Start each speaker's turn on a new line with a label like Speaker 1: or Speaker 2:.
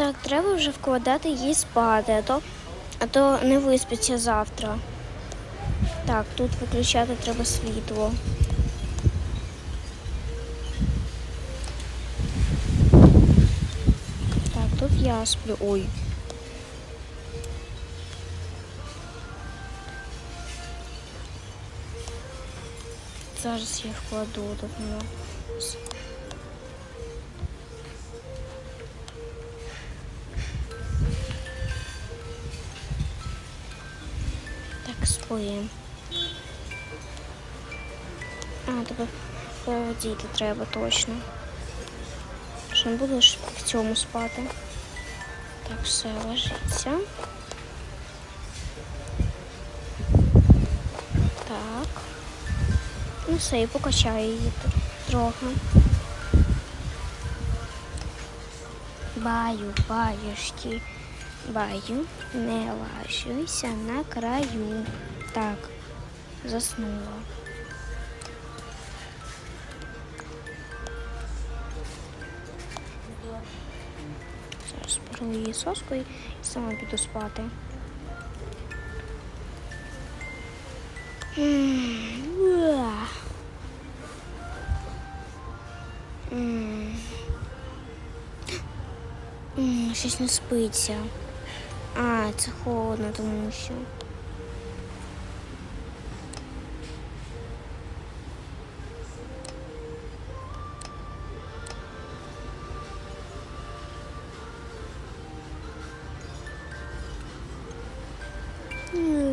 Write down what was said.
Speaker 1: Так, треба вже вкладати її спати, а то, а то не виспиться завтра. Так, тут виключати треба світло. Так, тут я сплю. Ой. Зараз я вкладу тут ну. А, тебе холодіти треба точно. Що не будеш в цьому спати. Так, все, ложиться. Так. Ну все, і покачаю її тут трохи. Баю, баюшки, баю, не лащуйся на краю. Так, заснула. Зараз беру її соску і сама піду спати. Щось не спиться. А, це холодно, тому що. Mm.